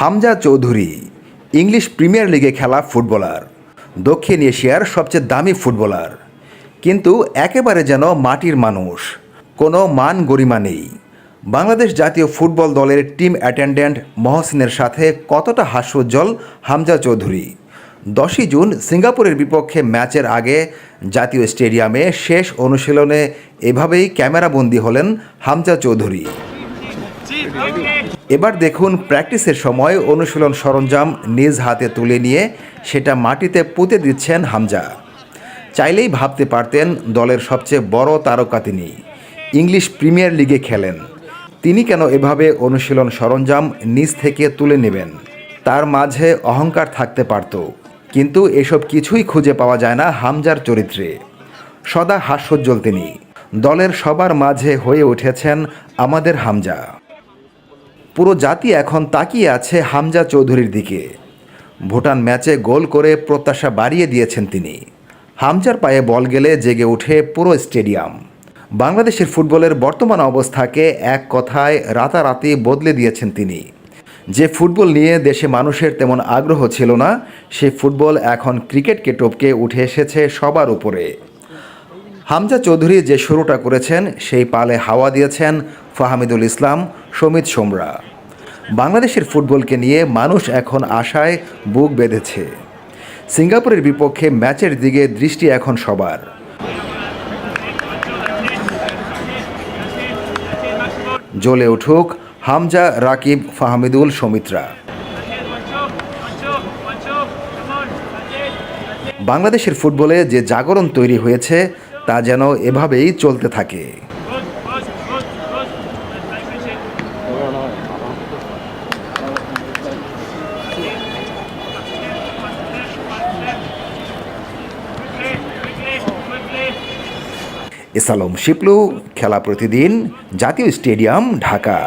Hamza Chowdhury, English premier লিগে খেলা footballer, দক্ষিণ এশিয়ার সবচেয়ে দামি ফুটবলার। কিন্তু একেবারে যেন মাটির মানুষ, কোনো মান গরিমা নেই। বাংলাদেশ জাতীয় ফুটবল দলের টিম অ্যাটেন্ডেন্ট মহসিনের সাথে কতটা হাস্যোজ্জ্বল হামজা চৌধুরী। দশই জুন সিঙ্গাপুরের বিপক্ষে ম্যাচের আগে জাতীয় স্টেডিয়ামে শেষ অনুশীলনে এভাবেই ক্যামেরাবন্দি হলেন হামজা চৌধুরী। এবার দেখুন প্র্যাকটিসের সময় অনুশীলন সরঞ্জাম নিজ হাতে তুলে নিয়ে সেটা মাটিতে পুঁতে দিচ্ছেন হামজা। চাইলেই ভাবতে পারতেন দলের সবচেয়ে বড় তারকা তিনি। ইংলিশ প্রিমিয়ার লিগে খেলেন। তিনি কেন এভাবে অনুশীলন সরঞ্জাম নিজ থেকে তুলে নেবেন? তার মাঝে অহংকার থাকতে পারত। কিন্তু এসব কিছুই খুঁজে পাওয়া যায় না হামজার চরিত্রে। সদা হাস্যোজ্জ্বল তিনি। দলের সবার মাঝে হয়ে উঠেছেন আমাদের হামজা। পুরো জাতি এখন তাকিয়ে আছে হামজা চৌধুরীর দিকে। ভুটান ম্যাচে গোল করে প্রত্যাশা বাড়িয়ে দিয়েছেন তিনি। হামজার পায়ে বল গেলে জেগে ওঠে পুরো স্টেডিয়াম। বাংলাদেশের ফুটবলের বর্তমান অবস্থাকে এক কথায় রাতারাতি বদলে দিয়েছেন তিনি। যে ফুটবল নিয়ে দেশে মানুষের তেমন আগ্রহ ছিল না, সে ফুটবল এখন ক্রিকেটকে টপকে উঠে এসেছে সবার উপরে। হামজা চৌধুরী যে শুরুটা করেছেন, সেই পালে হাওয়া দিয়েছেন ফাহামিদুল ইসলাম, সমিত সোমরা। বাংলাদেশের ফুটবলকে নিয়ে মানুষ এখন আশায় বুক বেঁধেছে। সিঙ্গাপুরের বিপক্ষে ম্যাচের দিকে দৃষ্টি এখন সবার। জ্বলে উঠুক হামজা, রাকিব, ফাহমিদুল, সমিত্রা। বাংলাদেশের ফুটবলে যে জাগরণ তৈরি হয়েছে তা যেন এভাবেই চলতে থাকে। এসালম শিপলু খেলা প্রতিদিন জাতীয় স্টেডিয়াম ঢাকা।